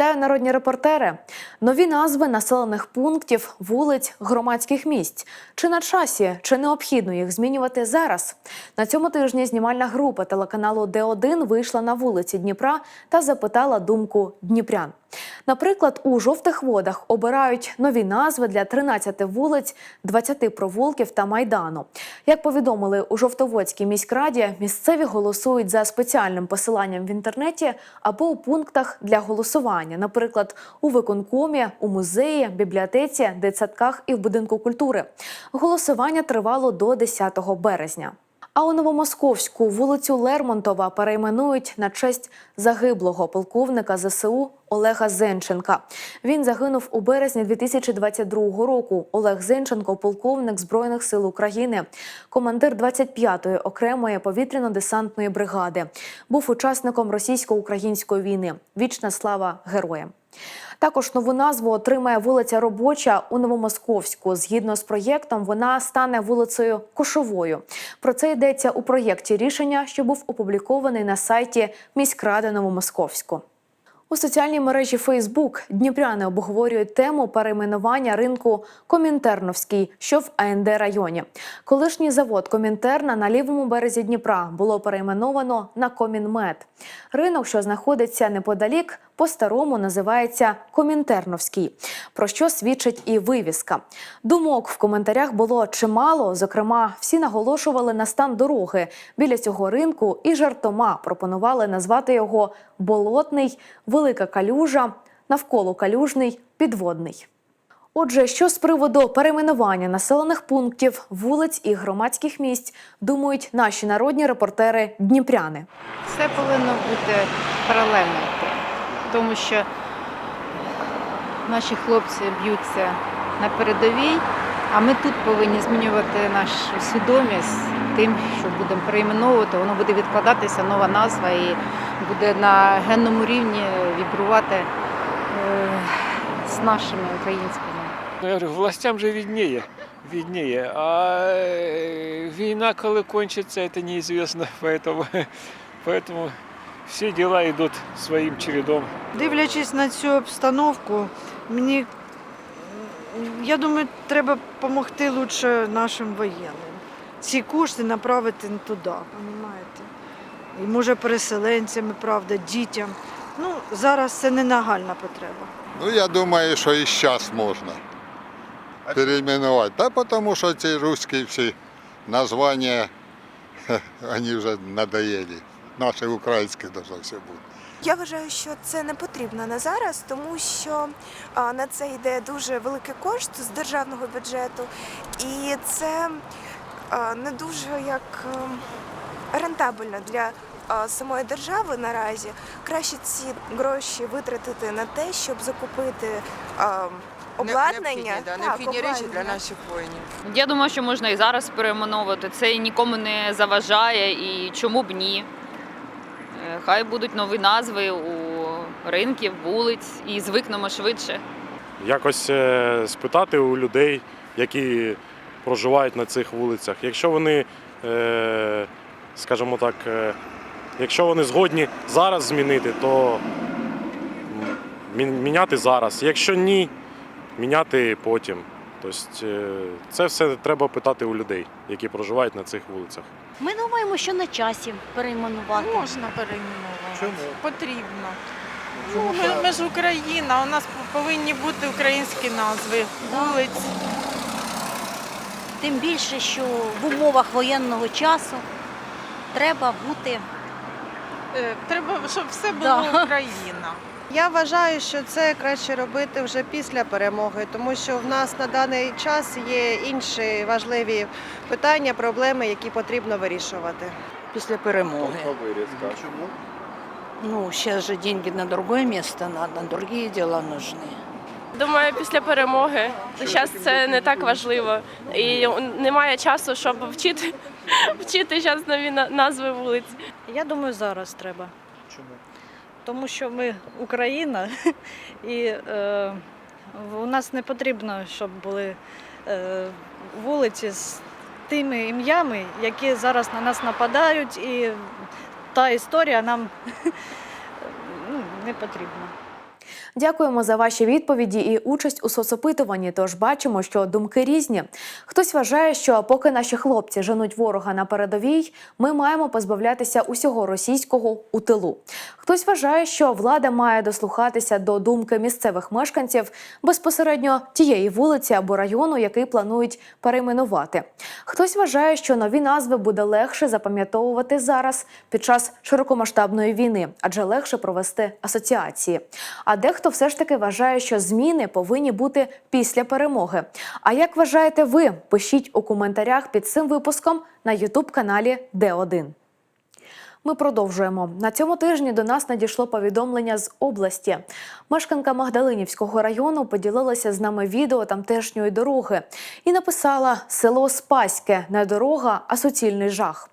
Вітаю народні репортери. Нові назви населених пунктів, вулиць, громадських місць. Чи на часі, чи необхідно їх змінювати зараз? На цьому тижні знімальна група телеканалу Д1 вийшла на вулиці Дніпра та запитала думку дніпрян. Наприклад, у жовтих водах обирають нові назви для 13 вулиць, 20 провулків та майдану. Як повідомили у Жовтоводській міськраді, місцеві голосують за спеціальним посиланням в інтернеті або у пунктах для голосування, наприклад, у виконкомі, у музеї, бібліотеці, дитсадках і в будинку культури. Голосування тривало до 10 березня. А у Новомосковську вулицю Лермонтова перейменують на честь загиблого полковника ЗСУ Олега Зенченка. Він загинув у березні 2022 року. Олег Зенченко, полковник Збройних сил України, командир 25-ї окремої повітряно-десантної бригади. Був учасником російсько-української війни. Вічна слава героям. Також нову назву отримає вулиця Робоча у Новомосковську. Згідно з проєктом, вона стане вулицею Кошовою. Про це йдеться у проєкті рішення, що був опублікований на сайті міськради Новомосковську. У соціальній мережі Фейсбук дніпряни обговорюють тему перейменування ринку Комінтерновський, що в АНД районі. Колишній завод Комінтерна на лівому березі Дніпра було перейменовано на Комінмет. Ринок, що знаходиться неподалік, по-старому називається Комінтерновський, про що свідчить і вивіска. Думок в коментарях було чимало. Зокрема, всі наголошували на стан дороги біля цього ринку і жартома пропонували назвати його болотний, велика калюжа, навколо калюжний, підводний. Отже, що з приводу перейменування населених пунктів, вулиць і громадських місць думають наші народні репортери Дніпряни. Все повинно бути паралельно тому що наші хлопці б'ються на передовій, а ми тут повинні змінювати нашу свідомість тим, що будемо перейменовувати, воно буде відкладатися нова назва і буде на генному рівні вібрувати е, з нашими українськими. Ну, я говорю, властям же виднее, виднее. А э, война, коли кончится, это неизвестно. Поэтому, поэтому все дела идут своим чередом. Дивлячись на цю обстановку, мені я думаю, треба допомогти лучше нашим воєнним. Ці кошти направити не туди, розумієте? І може переселенцям, і правда, дітям. Ну, зараз це не нагальна потреба. Ну, я думаю, що і зараз можна переименувати. Та тому що ці русські всі названня, вони вже надоели. Наші українські должно все бути. Я вважаю, що це не потрібно на зараз, тому що а, на це йде дуже великий кошт з державного бюджету, і це а, не дуже як ем, рентабельно для а, самої держави наразі. Краще ці гроші витратити на те, щоб закупити а, обладнання. Необхідні, да, Так, необхідні речі для наших воїнів. Я думаю, що можна і зараз перейменовувати. Це нікому не заважає і чому б ні. Хай будуть нові назви у ринків, вулиць і звикнемо швидше. якось е, спитати у людей, які проживають на цих вулицях. Якщо вони, е, скажімо так, е, якщо вони згодні зараз змінити, то міняти зараз. Якщо ні, міняти потім. Тобто е, це все треба питати у людей, які проживають на цих вулицях. Ми думаємо, що на часі перейменувати. Можна перейменувати. Чому? Потрібно. Ну, ми, ми ж Україна, у нас повинні бути українські назви вулиць. Тим більше, що в умовах воєнного часу треба бути. Е, Треба, щоб все було Да. Україна. Я вважаю, що це краще робити вже після перемоги, тому що в нас на даний час є інші важливі питання, проблеми, які потрібно вирішувати. Після перемоги. Чому? Ну, сейчас же деньги на другое место надо, другие дела нужны. Думаю, після перемоги. Зараз це не так важливо. І немає часу, щоб вчити, вчити зараз нові на- назви вулиць. Я думаю, зараз треба. Чому? Тому що ми Україна, і е, у нас не потрібно, щоб були е, вулиці з тими ім'ями, які зараз на нас нападають, і та історія нам ну, не потрібна. Дякуємо за ваші відповіді і участь у соцопитуванні. Тож бачимо, що думки різні. Хтось вважає, що поки наші хлопці женуть ворога на передовій, ми маємо позбавлятися усього російського у тилу. Хтось вважає, що влада має дослухатися до думки місцевих мешканців безпосередньо тієї вулиці або району, який планують перейменувати. Хтось вважає, що нові назви буде легше запам'ятовувати зараз під час широкомасштабної війни, адже легше провести асоціації. А дехто все ж таки вважає, що зміни повинні бути після перемоги. А як вважаєте ви? Пишіть у коментарях під цим випуском на Ютуб каналі Д1. Ми продовжуємо на цьому тижні. До нас надійшло повідомлення з області. Мешканка Магдалинівського району поділилася з нами відео тамтешньої дороги і написала село Спаське не дорога, а суцільний жах.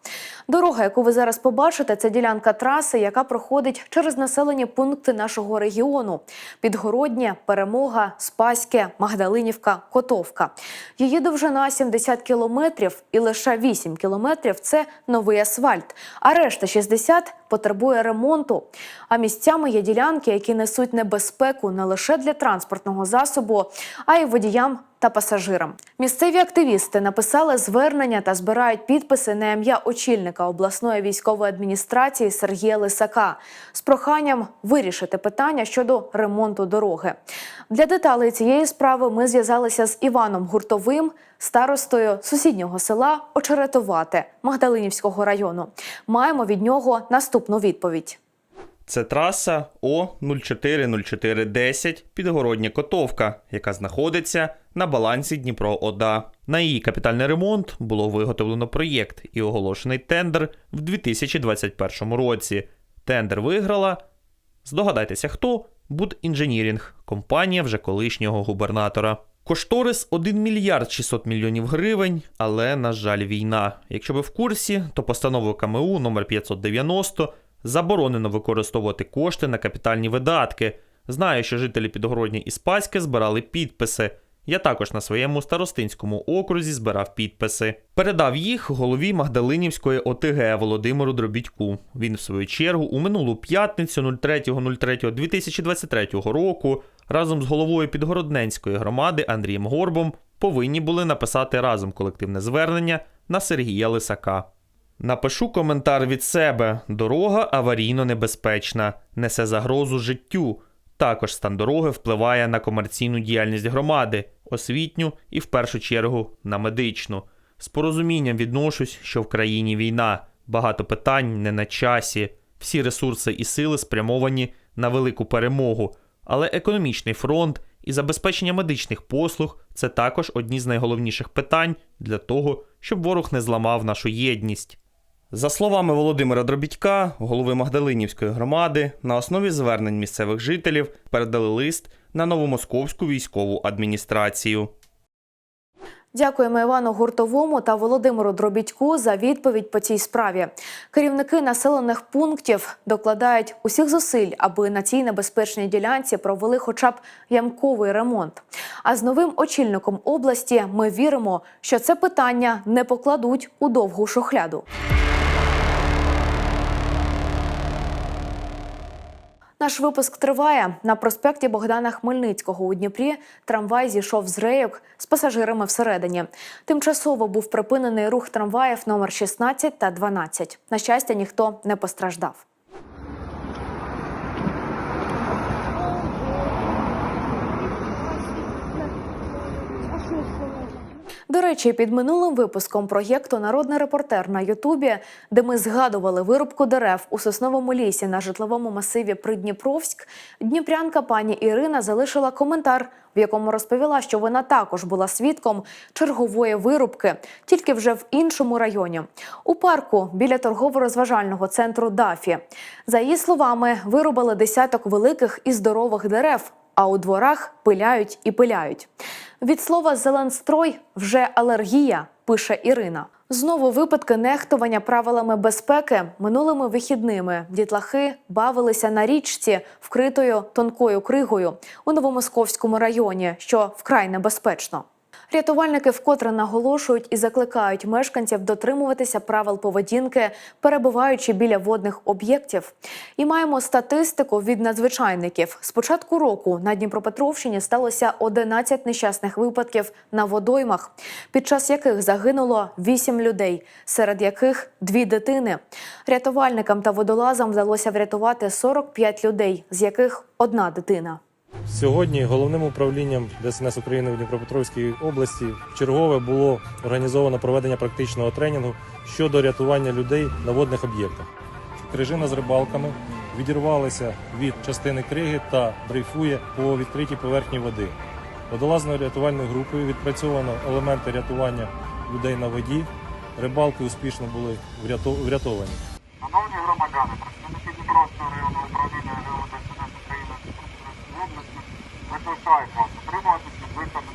Дорога, яку ви зараз побачите, це ділянка траси, яка проходить через населені пункти нашого регіону: Підгороднє, Перемога, Спаське, Магдалинівка, Котовка. Її довжина 70 кілометрів, і лише 8 кілометрів це новий асфальт. А решта 60 потребує ремонту. А місцями є ділянки, які несуть небезпеку не лише для транспортного засобу, а й водіям та пасажирам. Місцеві активісти написали звернення та збирають підписи на ім'я очільника обласної військової адміністрації Сергія Лисака з проханням вирішити питання щодо ремонту дороги. Для деталей цієї справи ми зв'язалися з Іваном Гуртовим, старостою сусіднього села Очеретувати Магдалинівського району. Маємо від нього наступну відповідь. Це траса О 040410 Підгородня Котовка, яка знаходиться на балансі Дніпро ОДА. На її капітальний ремонт було виготовлено проєкт і оголошений тендер в 2021 році. Тендер виграла. Здогадайтеся, хто? Будінженірінг, компанія вже колишнього губернатора. Кошторис 1 мільярд 600 мільйонів гривень, але, на жаль, війна. Якщо ви в курсі, то постановою КМУ номер 590 заборонено використовувати кошти на капітальні видатки. Знаю, що жителі Підгородні і Спаськи збирали підписи. Я також на своєму старостинському окрузі збирав підписи. Передав їх голові Магдалинівської ОТГ Володимиру Дробідьку. Він, в свою чергу, у минулу п'ятницю 03.03.2023 року разом з головою Підгородненської громади Андрієм Горбом повинні були написати разом колективне звернення на Сергія Лисака. Напишу коментар від себе: дорога аварійно небезпечна, несе загрозу життю. Також стан дороги впливає на комерційну діяльність громади, освітню і в першу чергу на медичну. З порозумінням відношусь, що в країні війна, багато питань не на часі, всі ресурси і сили спрямовані на велику перемогу. Але економічний фронт і забезпечення медичних послуг це також одні з найголовніших питань для того, щоб ворог не зламав нашу єдність. За словами Володимира Дробідька, голови Магдалинівської громади, на основі звернень місцевих жителів передали лист на новомосковську військову адміністрацію. Дякуємо Івану Гуртовому та Володимиру Дробідьку за відповідь по цій справі. Керівники населених пунктів докладають усіх зусиль, аби на цій небезпечній ділянці провели хоча б ямковий ремонт. А з новим очільником області ми віримо, що це питання не покладуть у довгу шухляду. Наш випуск триває. На проспекті Богдана Хмельницького у Дніпрі трамвай зійшов з рейок з пасажирами всередині. Тимчасово був припинений рух трамваїв номер 16 та 12. На щастя, ніхто не постраждав. До речі, під минулим випуском проєкту Народний репортер на Ютубі, де ми згадували вирубку дерев у сосновому лісі на житловому масиві Придніпровськ, дніпрянка пані Ірина залишила коментар, в якому розповіла, що вона також була свідком чергової вирубки, тільки вже в іншому районі. У парку біля торгово-розважального центру Дафі. За її словами, вирубали десяток великих і здорових дерев. А у дворах пиляють і пиляють. Від слова зеленстрой вже алергія, пише Ірина. Знову випадки нехтування правилами безпеки минулими вихідними дітлахи бавилися на річці, вкритою тонкою кригою у Новомосковському районі, що вкрай небезпечно. Рятувальники вкотре наголошують і закликають мешканців дотримуватися правил поведінки, перебуваючи біля водних об'єктів. І маємо статистику від надзвичайників. З початку року на Дніпропетровщині сталося 11 нещасних випадків на водоймах, під час яких загинуло 8 людей, серед яких дві дитини. Рятувальникам та водолазам вдалося врятувати 45 людей, з яких одна дитина. Сьогодні головним управлінням ДСНС України в Дніпропетровській області чергове було організовано проведення практичного тренінгу щодо рятування людей на водних об'єктах. Крижина з рибалками відірвалася від частини криги та дрейфує по відкритій поверхні води. Водолазною рятувальною групою відпрацьовано елементи рятування людей на воді. Рибалки успішно були врятов- врятовані. Закликають вас утримуватися від виходу.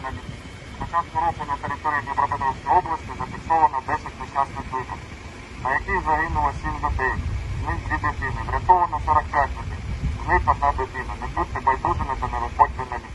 З початку року на території Дніпропетровської області зафіксовано 10 нещасних випадків, на яких загинуло 7 людей, з них 2 дитини. Врятовано 45 людей, з них одна дитина. Не будьте байдужими та не виходьте на ліс.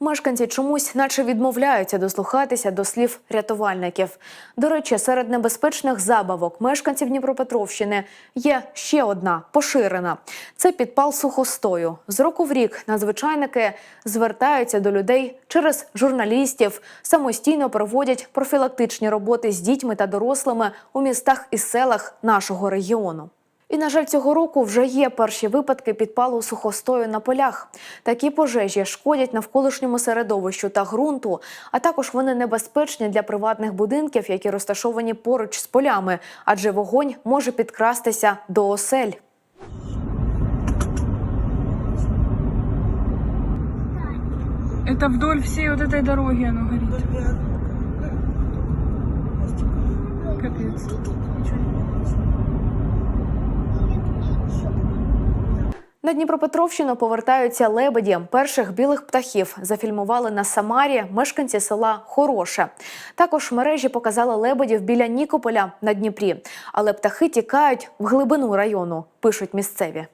Мешканці чомусь, наче відмовляються дослухатися до слів рятувальників. До речі, серед небезпечних забавок мешканців Дніпропетровщини є ще одна поширена: це підпал сухостою. З року в рік надзвичайники звертаються до людей через журналістів, самостійно проводять профілактичні роботи з дітьми та дорослими у містах і селах нашого регіону. І, на жаль, цього року вже є перші випадки підпалу сухостою на полях. Такі пожежі шкодять навколишньому середовищу та ґрунту, а також вони небезпечні для приватних будинків, які розташовані поруч з полями, адже вогонь може підкрастися до осель. Это вдоль всей вот этой дороги оно горит. Капец. На Дніпропетровщину повертаються лебеді. Перших білих птахів зафільмували на Самарі мешканці села Хороше. Також мережі показали лебедів біля Нікополя на Дніпрі. Але птахи тікають в глибину району, пишуть місцеві.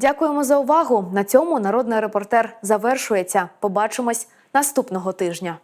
Дякуємо за увагу. На цьому народний репортер завершується. Побачимось наступного тижня.